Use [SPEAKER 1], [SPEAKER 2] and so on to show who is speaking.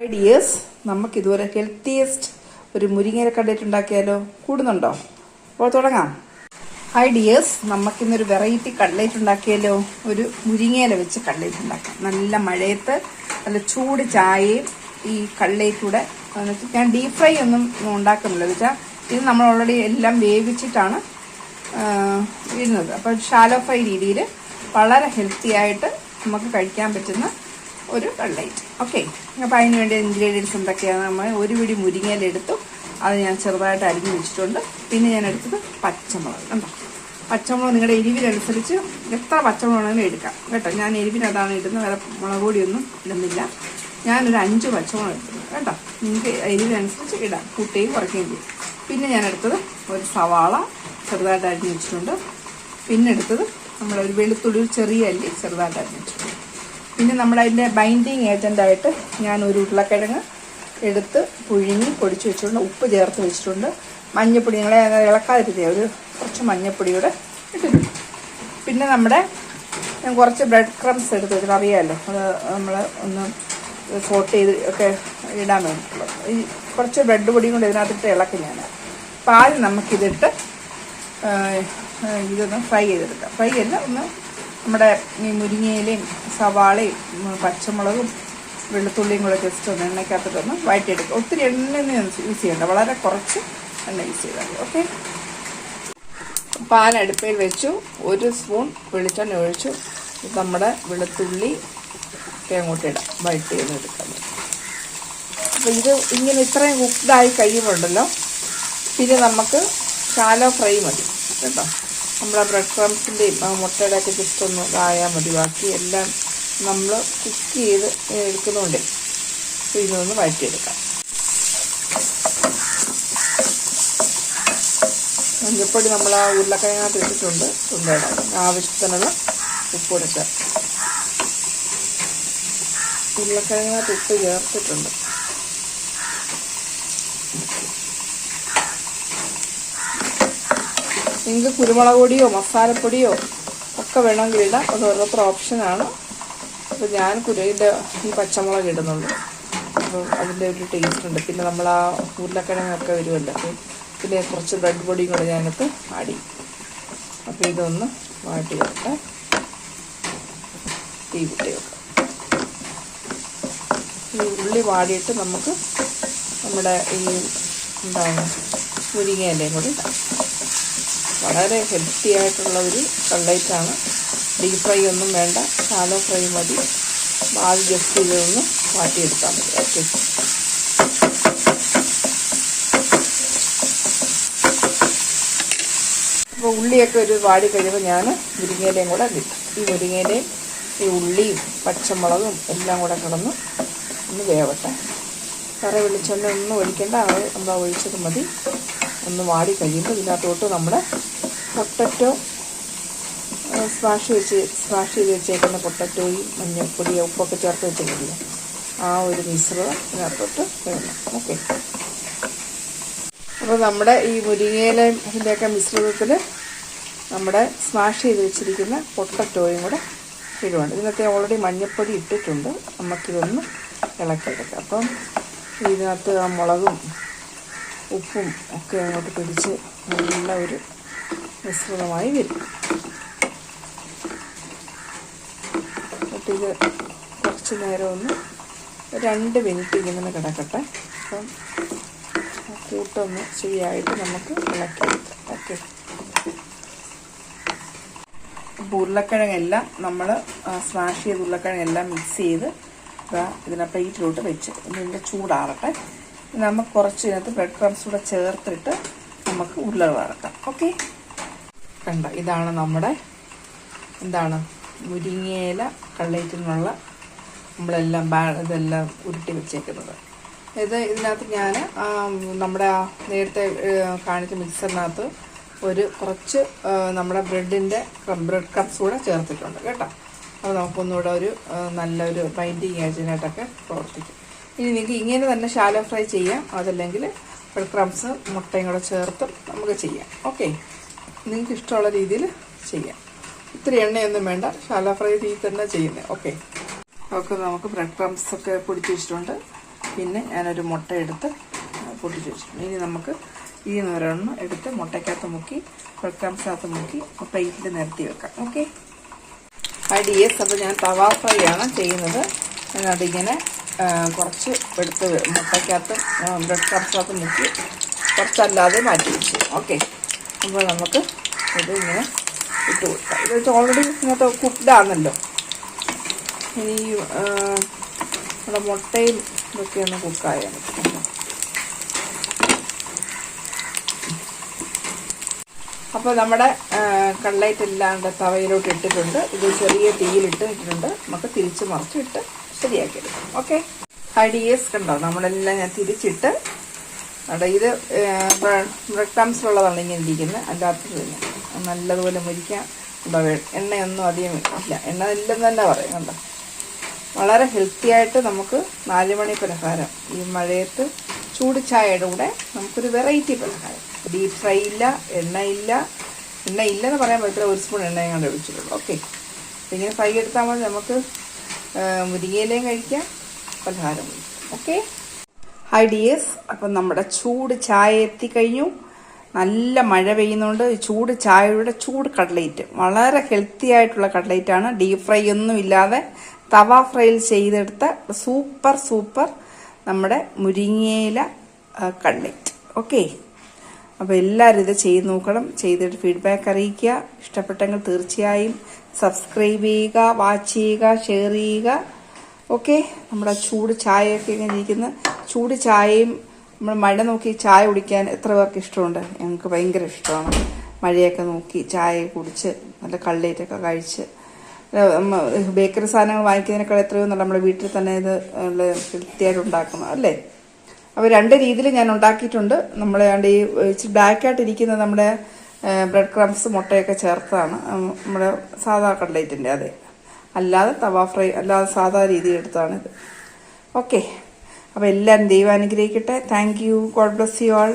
[SPEAKER 1] ഐഡിയേഴ്സ് നമുക്ക് ഇതുപോലെ ഹെൽത്തിയസ്റ്റ് ഒരു മുരിങ്ങയില കടയിട്ട് ഉണ്ടാക്കിയാലോ? കൂടുന്നുണ്ടോ? അപ്പോൾ തുടങ്ങാം. ഐഡിയേഴ്സ് നമുക്കിന്നൊരു വെറൈറ്റി കട്ലേറ്റ് ഉണ്ടാക്കിയാലോ? ഒരു മുരിങ്ങയില വെച്ച് കട്ലേറ്റ് ഉണ്ടാക്കാം. നല്ല മഴയത്ത് നല്ല ചൂട് ചായയും ഈ കട്ലേറ്റൂടെ ഞാൻ ഡീപ് ഫ്രൈ ഒന്നും ഉണ്ടാക്കുന്നില്ല. വെച്ചാൽ ഇത് നമ്മൾ ഓൾറെഡി എല്ലാം വേവിച്ചിട്ടാണ് ഇരുന്നത് അപ്പോൾ ഷാലോ ഫ്രൈ രീതിയിൽ വളരെ ഹെൽത്തി ആയിട്ട് നമുക്ക് കഴിക്കാൻ പറ്റുന്ന ഒരു കട്ലൈറ്റ് ഓക്കെ അപ്പോൾ അതിന് വേണ്ടി ഇൻഗ്രീഡിയൻസ് എന്തൊക്കെയാണ് നമ്മൾ ഒരു പിടി മുരിങ്ങയിലെടുത്തു അത് ഞാൻ ചെറുതായിട്ട് അരിഞ്ഞു വെച്ചിട്ടുണ്ട്. പിന്നെ ഞാൻ എടുത്തത് പച്ചമുളക്. കണ്ടോ? പച്ചമുളക് നിങ്ങളുടെ എരിവിനനുസരിച്ച് എത്ര പച്ചമുളക് വേണമെങ്കിലും എടുക്കാം. കേട്ടോ? ഞാൻ എരിവിനതാണ് ഇടുന്നത്. വേറെ മുളക് പൊടിയൊന്നും ഇടുന്നില്ല. ഞാനൊരു അഞ്ച് പച്ചമുളക് എടുത്തത് കേട്ടോ? നിങ്ങൾക്ക് എരിവിനനുസരിച്ച് ഇടാം. കൂട്ടുകയും കുറയ്ക്കുകയും ചെയ്യും. പിന്നെ ഞാൻ എടുത്തത് ഒരു സവാള ചെറുതായിട്ട് അരിഞ്ഞു വെച്ചിട്ടുണ്ട്. പിന്നെ എടുത്തത് നമ്മളൊരു വെളുത്തുള്ളി ഒരു ചെറിയ അല്ലി ചെറുതായിട്ട് അരിഞ്ഞു വെച്ചിട്ടുണ്ട്. പിന്നെ നമ്മൾ അതിന്റെ ബൈൻഡിങ് ഏജന്റായിട്ട് ഞാൻ ഒരു ഉരുളക്കിഴങ്ങ് എടുത്ത് പുഴുങ്ങി പൊടിച്ച് വെച്ചിട്ടുണ്ട്. ഉപ്പ് ചേർത്ത് വെച്ചിട്ടുണ്ട്. മഞ്ഞപ്പൊടി നിങ്ങളെ ഇളക്കാതിരുത്തിയ ഒരു കുറച്ച് മഞ്ഞപ്പൊടിയുടെ ഇട്ടിട്ടുണ്ട്. പിന്നെ നമ്മുടെ ഞാൻ കുറച്ച് ബ്രെഡ് ക്രംസ് എടുത്ത് വെച്ചിട്ട് അറിയാമല്ലോ അത് നമ്മൾ ഒന്ന് സോട്ട് ചെയ്ത് ഒക്കെ ഇടാൻ വേണ്ടിയിട്ടുള്ളത്. ഈ കുറച്ച് ബ്രെഡ് പൊടിയും കൊണ്ട് ഇതിനകത്തിട്ട് ഇളക്കി ഞാൻ അപ്പോൾ നമുക്കിതിട്ട് ഇതൊന്ന് ഫ്രൈ ചെയ്തെടുക്കാം. ഫ്രൈ അല്ല ഒന്ന് നമ്മുടെ ഈ മുരിങ്ങയിലയും സവാളയും പച്ചമുളകും വെളുത്തുള്ളിയും കൂടെ ജസ്റ്റ് ഒന്ന് എണ്ണയ്ക്കകത്തിട്ടൊന്ന് വഴറ്റിയെടുക്കുക ഒത്തിരി എണ്ണയൊന്നും യൂസ് ചെയ്യണ്ട. വളരെ കുറച്ച് എണ്ണ യൂസ് ചെയ്താൽ മതി. ഓക്കെ പാൻ അടുപ്പയിൽ വെച്ചു. ഒരു സ്പൂൺ വെളിച്ചെണ്ണ ഒഴിച്ചു. നമ്മുടെ വെളുത്തുള്ളി അങ്ങോട്ട് ഇടാം. വഴറ്റി ചെയ്ത് എടുക്കാം. അപ്പോൾ ഇത് ഇങ്ങനെ ഇത്രയും കുക്ക്ഡായി കഴിയുമ്പോണ്ടല്ലോ പിന്നെ നമുക്ക് ശാലോ ഫ്രൈ മതി. കേട്ടോ? നമ്മുടെ ബ്രെഡ് ക്രംസിന്റെയും മുട്ടയുടെ ഒക്കെ ജസ്റ്റ് ഒന്ന് ഇതായാൽ മതി. ബാക്കി എല്ലാം നമ്മൾ കുക്ക് ചെയ്ത് എടുക്കുന്നുണ്ട് അപ്പോൾ ഇതൊന്ന് വഴറ്റിയെടുക്കാം. മഞ്ഞപ്പൊടി നമ്മൾ ആ ഉരുളക്കിഴങ്ങാത്ത് ഇട്ടിട്ടുണ്ട്. തുണ്ടയുടെ ആവശ്യത്തിനുള്ള ഉപ്പിടട്ട് ഉരുളക്കിഴങ്ങാത്ത് ഉപ്പ് ചേർത്തിട്ടുണ്ട്. നിങ്ങൾക്ക് കുരുമുളക് പൊടിയോ മസാലപ്പൊടിയോ ഒക്കെ വേണമെങ്കിൽ ഇടാം. അത് ഓരോരുത്തർ ഓപ്ഷനാണ് അപ്പോൾ ഞാൻ കുരുവിന്റെ ഈ പച്ചമുളക് ഇടുന്നുള്ളൂ. അപ്പോൾ അതിന്റെ ഒരു ടേസ്റ്റ് ഉണ്ട്. പിന്നെ നമ്മൾ ആ ഉരുളക്കിഴങ്ങൊക്കെ വരുമല്ലോ. അപ്പോൾ പിന്നെ കുറച്ച് ബ്രെഡ് പൊടിയും കൂടെ ഞാനത് ചെയ്യും അപ്പോൾ ഇതൊന്ന് വാട്ടി വെക്കാം. തീ കുട്ടി വെക്കാം. ഈ ഉള്ളി വാടിയിട്ട് നമുക്ക് നമ്മുടെ ഈ എന്താണ് മുരിങ്ങയിലയും കൂടി ഇടാം. വളരെ ഹെൽത്തി ആയിട്ടുള്ള ഒരു കട്ലൈറ്റാണ് ഡീപ് ഫ്രൈ ഒന്നും വേണ്ട. സാലോ ഫ്രൈ മതി. ആദ്യം ജസ്റ്റ് ഇതൊന്ന് മാറ്റിയെടുത്താൽ മതി. ഓക്കെ അപ്പോൾ ഉള്ളിയൊക്കെ ഒരു വാടി കഴിയുമ്പോൾ ഞാൻ മുരിങ്ങയിലയും കൂടെ ഈ മുരിങ്ങയിലയും ഈ ഉള്ളിയും പച്ചമുളകും എല്ലാം കൂടെ കിടന്ന് ഒന്ന് വേവട്ടെ. കറി വെളിച്ചെണ്ണ ഒന്നും ഒഴിക്കേണ്ട. അത് നമ്മൾ ഒഴിച്ചത് മതി. ഒന്ന് വാടി കഴിയുമ്പോൾ ഇതിനകത്തോട്ട് നമ്മുടെ പൊട്ടറ്റോ സ്വാഷ് വെച്ച് സ്വാഷ് ചെയ്ത് വെച്ചേക്കുന്ന പൊട്ടറ്റോയും മഞ്ഞൾപ്പൊടിയും ഉപ്പൊക്കെ ചേർത്ത് വെച്ചിട്ടില്ല ആ ഒരു മിശ്രിതം ഇതിനകത്തോട്ട് വേണം ഓക്കെ. അപ്പോൾ നമ്മുടെ ഈ മുരിങ്ങയിലയും ഇതിന്റെയൊക്കെ മിശ്രിതത്തിൽ നമ്മുടെ സ്മാഷ് ചെയ്ത് വെച്ചിരിക്കുന്ന പൊട്ടറ്റോയും കൂടെ ഇടുവാണ്. ഇതിനകത്ത് ഓൾറെഡി മഞ്ഞൾപ്പൊടി ഇട്ടിട്ടുണ്ട്. നമുക്കിതൊന്ന് ഇളക്കിയെടുക്കാം. അപ്പം ഇതിനകത്ത് ആ മുളകും ഉപ്പും ഒക്കെ അങ്ങോട്ട് പിടിച്ച് നല്ല ഒരു മിശ്രിതമായി വരും. എന്നിട്ടിത് കുറച്ച് നേരം ഒന്ന് രണ്ട് മിനിറ്റ് ഇങ്ങനെ കിടക്കട്ടെ. അപ്പം കൂട്ടൊന്ന് ശരിയായിട്ട് നമുക്ക് ഇളക്കിയെടുക്കാം ഓക്കെ. ഉരുളക്കിഴങ്ങെല്ലാം നമ്മൾ സ്മാഷ് ചെയ്ത് ഉരുളക്കിഴങ്ങെല്ലാം മിക്സ് ചെയ്ത് ഇതാ ഇതിനെ പ്ലേറ്റിലോട്ട് വെച്ച് ഇതിന്റെ ചൂടാറട്ടെ. നമുക്ക് കുറച്ച് ഇതിനകത്ത് ബ്രെഡ് ക്രംസ് കൂടെ ചേർത്തിട്ട് നമുക്ക് ഉരുള വറക്കാം. ഓക്കെ? കണ്ട. ഇതാണ് നമ്മുടെ എന്താണ് മുരിങ്ങയില കള്ളേറ്റിനുള്ള നമ്മളെല്ലാം ബാ ഇതെല്ലാം ഉരുട്ടി വെച്ചേക്കുന്നത്. ഇത് ഇതിനകത്ത് ഞാൻ നമ്മുടെ ആ നേരത്തെ കാണിച്ച മിക്സറിനകത്ത് ഒരു കുറച്ച് നമ്മുടെ ബ്രെഡിന്റെ ബ്രെഡ് കപ്സ് കൂടെ ചേർത്തിട്ടുണ്ട് കേട്ടോ. അപ്പോൾ നമുക്കൊന്നുകൂടെ ഒരു നല്ലൊരു ബൈൻഡിങ് ഏജനായിട്ടൊക്കെ പ്രവർത്തിക്കും. ഇനി നിങ്ങൾക്ക് ഇങ്ങനെ തന്നെ ഷാലോ ഫ്രൈ ചെയ്യാം. അതല്ലെങ്കിൽ ബ്രെഡ് ക്രംസ് മുട്ടയും കൂടെ ചേർത്ത് നമുക്ക് ചെയ്യാം. ഓക്കെ? നിങ്ങൾക്ക് ഇഷ്ടമുള്ള രീതിയിൽ ചെയ്യാം. ഇത്ര എണ്ണയൊന്നും വേണ്ട. ശാല ഫ്രൈ രീതിയിൽ തന്നെ ചെയ്യുന്നത് ഓക്കെ ഒക്കെ നമുക്ക് ബ്രെഡ് ക്രംസ് ഒക്കെ പൊടിച്ച് വെച്ചിട്ടുണ്ട്. പിന്നെ ഞാനൊരു മുട്ട എടുത്ത് പൊട്ടിച്ച് വെച്ചിട്ടുണ്ട്. ഇനി നമുക്ക് ഈ ഒരെണ്ണം എടുത്ത് മുട്ടയ്ക്കകത്ത് മുക്കി ബ്രെഡ് ക്രംസിനകത്ത് മുക്കി പ്ലേറ്റിൽ നിരത്തി വെക്കാം. ഓക്കെ ഐഡിയസ് അപ്പോൾ ഞാൻ തവ ഫ്രൈ ആണ് ചെയ്യുന്നത്. അതിങ്ങനെ കുറച്ച് എടുത്ത് മുട്ടയ്ക്കകത്ത് ബ്രെഡ് ക്രംസിനകത്ത് മുക്കി കുറച്ചല്ലാതെ മാറ്റി വെച്ചു. ഓക്കെ അപ്പോൾ നമുക്ക് ഇത് ഇങ്ങനെ ഇട്ട് കൊടുക്കാം. ഇത് ഓൾറെഡി ഇങ്ങനത്തെ കുക്ക്ഡ് ആണല്ലോ ഇനി നമ്മുടെ മുട്ടയും ഇതൊക്കെ ഒന്ന് കുക്കായാണ് അപ്പോൾ നമ്മുടെ കള്ളൈറ്റ് ഇല്ലാണ്ട് തവയിലോട്ട് ഇട്ടിട്ടുണ്ട്. ഇത് ചെറിയ തീയിലിട്ട് ഇട്ടിട്ടുണ്ട്. നമുക്ക് തിരിച്ച് മറിച്ചിട്ട് ശരിയാക്കി എടുക്കാം. ഓക്കെ ഐഡിയേഴ്സ് കണ്ടോ? നമ്മളെല്ലാം ഞാൻ തിരിച്ചിട്ട് അവിടെ ഇത് ബ്രെഡ് ക്രംസിലുള്ളതാണ് ഇങ്ങനെ ഇരിക്കുന്നത്. തന്നെ നല്ലതുപോലെ ഉണ്ടാവും എണ്ണയൊന്നും അധികം ഇല്ല. എണ്ണ ഇല്ലെന്ന് തന്നെ പറയും കണ്ടോ? വളരെ ഹെൽത്തി ആയിട്ട് നമുക്ക് നാല് മണി പലഹാരം ഈ മഴയത്ത് ചൂട് ചായയുടെ കൂടെ നമുക്കൊരു വെറൈറ്റി പലഹാരം. ഡീപ് ഫ്രൈ ഇല്ല എണ്ണയില്ല എണ്ണ ഇല്ലെന്ന് പറയാൻ പറ്റില്ല ഒരു സ്പൂൺ എണ്ണ ഞാൻ ഒഴിച്ചിട്ടുള്ളൂ. ഓക്കെ ഇങ്ങനെ ഫ്രൈ എടുത്താൽ മതി. നമുക്ക് മുരിങ്ങയിലയും കഴിക്കാം പലഹാരം ഓക്കെ ഹൈ ഡിയേഴ്സ് അപ്പം നമ്മുടെ ചൂട് ചായ എത്തിക്കഴിഞ്ഞു നല്ല മഴ പെയ്യുന്നുണ്ട്. ചൂട് ചായയുടെ ചൂട് കട്ട്ലേറ്റ് വളരെ ഹെൽത്തി ആയിട്ടുള്ള കട്ട്ലേറ്റ് ആണ്. ഡീപ് ഫ്രൈ ഒന്നും ഇല്ലാതെ തവ ഫ്രൈയിൽ ചെയ്തെടുത്ത സൂപ്പർ സൂപ്പർ നമ്മുടെ മുരിങ്ങയില കട്ട്ലേറ്റ് ഓക്കെ അപ്പോൾ എല്ലാവരും ഇത് ചെയ്ത് നോക്കണം. ചെയ്തിട്ട് ഫീഡ്ബാക്ക് അറിയിക്കുക. ഇഷ്ടപ്പെട്ടെങ്കിൽ തീർച്ചയായും സബ്സ്ക്രൈബ് ചെയ്യുക വാച്ച് ചെയ്യുക ഷെയർ ചെയ്യുക. ഓക്കെ നമ്മുടെ ചൂട് ചായയൊക്കെ ഇങ്ങനെ ഇരിക്കുന്ന. ചൂട് ചായയും നമ്മൾ മഴ നോക്കി ചായ കുടിക്കാൻ എത്ര പേർക്ക് ഇഷ്ടമുണ്ട്? ഞങ്ങൾക്ക് ഭയങ്കര ഇഷ്ടമാണ്. മഴയൊക്കെ നോക്കി ചായ കുടിച്ച് നല്ല കള്ളേറ്റൊക്കെ കഴിച്ച്. ബേക്കറി സാധനങ്ങൾ വാങ്ങിക്കുന്നതിനേക്കാൾ എത്രയോ നല്ല നമ്മുടെ വീട്ടിൽ തന്നെ ഇത് വൃത്തിയായിട്ട് ഉണ്ടാക്കണം അല്ലേ? അപ്പോൾ രണ്ട് രീതിയിൽ ഞാൻ ഉണ്ടാക്കിയിട്ടുണ്ട്. നമ്മൾ ഈ ഇച്ചിരി ബ്ലാക്കായിട്ട് ഇരിക്കുന്നത് നമ്മുടെ ബ്രെഡ് ക്രംസ് മുട്ടയൊക്കെ ചേർത്താണ്. നമ്മുടെ സാധാ കട്ട്ലേറ്റിന്റെ അതെ. അല്ലാതെ തവ ഫ്രൈ അല്ലാതെ സാധാ രീതിയിൽ എടുത്താണിത് ഓക്കെ. അപ്പോൾ എല്ലാവരും ദൈവം അനുഗ്രഹിക്കട്ടെ. Thank you God bless you all